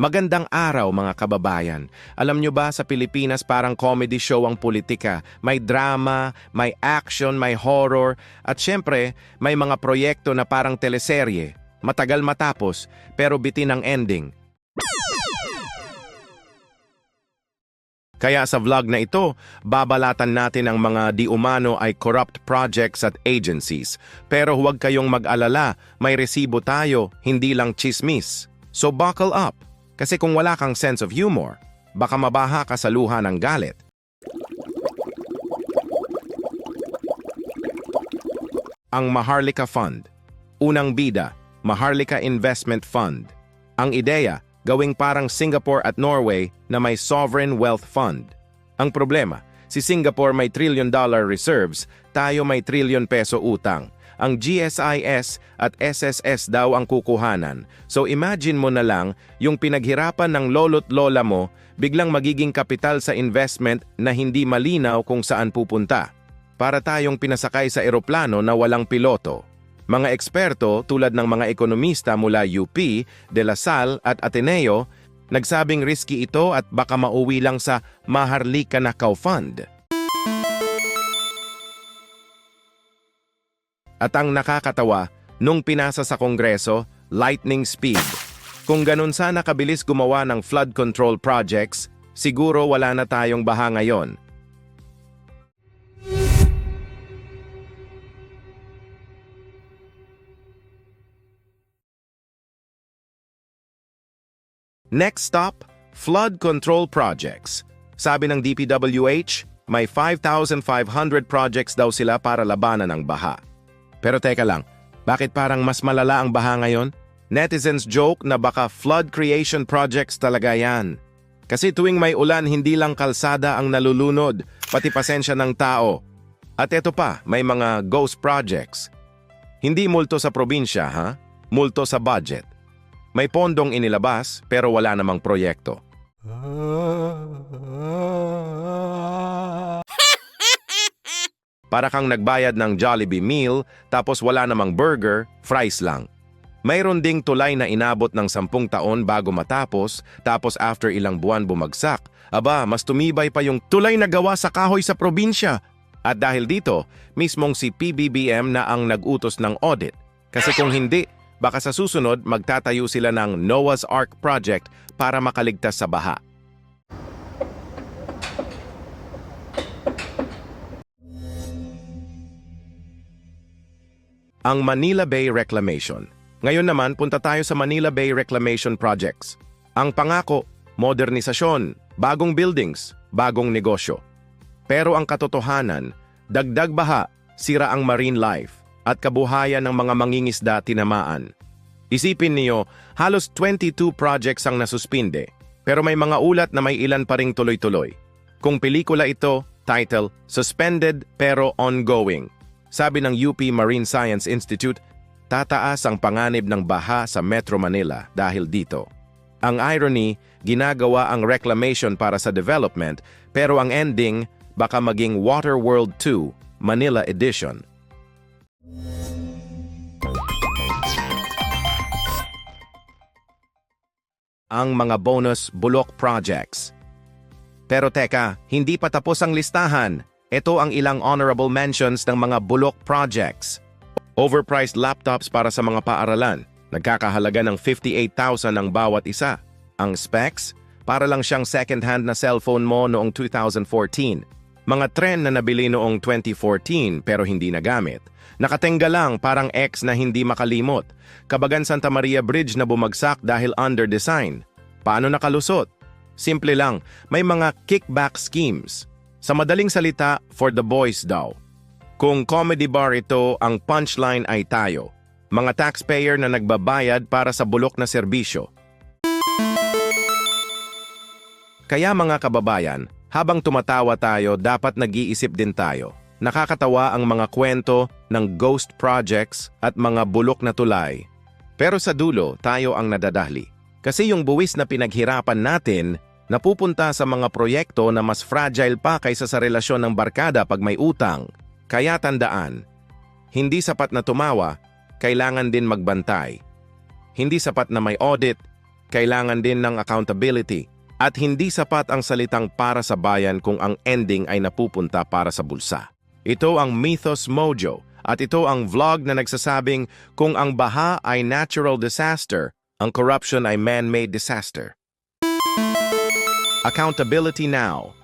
Magandang araw mga kababayan. Alam nyo ba sa Pilipinas parang comedy show ang politika. May drama, may action, may horror, at syempre may mga proyekto na parang teleserye. Matagal matapos, pero bitin ang ending. Kaya sa vlog na ito, babalatan natin ang mga di umano ay corrupt projects at agencies. Pero huwag kayong mag-alala, may resibo tayo, hindi lang chismis. So buckle up, kasi kung wala kang sense of humor, baka mabaha ka sa luha ng galit. Ang Maharlika Fund Unang bida, Maharlika Investment Fund. Ang ideya, gawing parang Singapore at Norway na may sovereign wealth fund. Ang problema, si Singapore may trillion dollar reserves, tayo may trillion peso utang. Ang GSIS at SSS daw ang kukuhanan. So imagine mo na lang, yung pinaghirapan ng lolo't lola mo, biglang magiging kapital sa investment na hindi malinaw kung saan pupunta. Para tayong pinasakay sa eroplano na walang piloto. Mga eksperto tulad ng mga ekonomista mula UP, De La Salle at Ateneo, nagsabing risky ito at baka mauwi lang sa Maharlika na Cow Fund. At ang nakakatawa, nung pinasa sa Kongreso, lightning speed. Kung ganun sana kabilis gumawa ng flood control projects, siguro wala na tayong baha ngayon. Next stop, flood control projects. Sabi ng DPWH, may 5,500 projects daw sila para labanan ng baha. Pero teka lang, bakit parang mas malala ang baha ngayon? Netizens joke na baka flood creation projects talaga yan. Kasi tuwing may ulan, hindi lang kalsada ang nalulunod, pati pasensya ng tao. At eto pa, may mga ghost projects. Hindi multo sa probinsya, ha? Multo sa budget. May pondong inilabas, pero wala namang proyekto. Para kang nagbayad ng Jollibee meal, tapos wala namang burger, fries lang. Mayroon ding tulay na inabot ng sampung taon bago matapos, tapos after ilang buwan bumagsak. Aba, mas tumibay pa yung tulay na gawa sa kahoy sa probinsya. At dahil dito, mismong si PBBM na ang nag-utos ng audit. Kasi kung hindi, baka sa susunod magtatayo sila ng Noah's Ark Project para makaligtas sa baha. Ang Manila Bay Reclamation. Ngayon naman, punta tayo sa Manila Bay Reclamation Projects. Ang pangako, modernisasyon, bagong buildings, bagong negosyo. Pero ang katotohanan, dagdag baha, sira ang marine life, at kabuhayan ng mga mangingisda tinamaan. Isipin niyo, halos 22 projects ang nasuspinde, pero may mga ulat na may ilan pa ring tuloy-tuloy. Kung pelikula ito, title, Suspended pero Ongoing. Sabi ng UP Marine Science Institute, tataas ang panganib ng baha sa Metro Manila dahil dito. Ang irony, ginagawa ang reclamation para sa development, pero ang ending baka maging Water World 2, Manila Edition. Ang mga bonus bulok projects. Pero teka, hindi pa tapos ang listahan. Ito ang ilang honorable mentions ng mga bulok projects. Overpriced laptops para sa mga paaralan. Nagkakahalaga ng 58,000 ang bawat isa. Ang specs, para lang siyang second-hand na cellphone mo noong 2014. Mga trend na nabili noong 2014 pero hindi nagamit. Nakatenga lang parang X na hindi makalimot. Kabagan Santa Maria Bridge na bumagsak dahil under-design. Paano nakalusot? Simple lang, may mga kickback schemes. Sa madaling salita, for the boys daw. Kung comedy bar ito, ang punchline ay tayo. Mga taxpayer na nagbabayad para sa bulok na serbisyo. Kaya mga kababayan, habang tumatawa tayo, dapat nag-iisip din tayo. Nakakatawa ang mga kwento ng ghost projects at mga bulok na tulay. Pero sa dulo, tayo ang nadadahli. Kasi yung buwis na pinaghirapan natin, napupunta sa mga proyekto na mas fragile pa kaysa sa relasyon ng barkada pag may utang. Kaya tandaan, hindi sapat na tumawa, kailangan din magbantay. Hindi sapat na may audit, kailangan din ng accountability. At hindi sapat ang salitang para sa bayan kung ang ending ay napupunta para sa bulsa. Ito ang Mythos Mojo at ito ang vlog na nagsasabing kung ang baha ay natural disaster, ang corruption ay man-made disaster. Accountability now.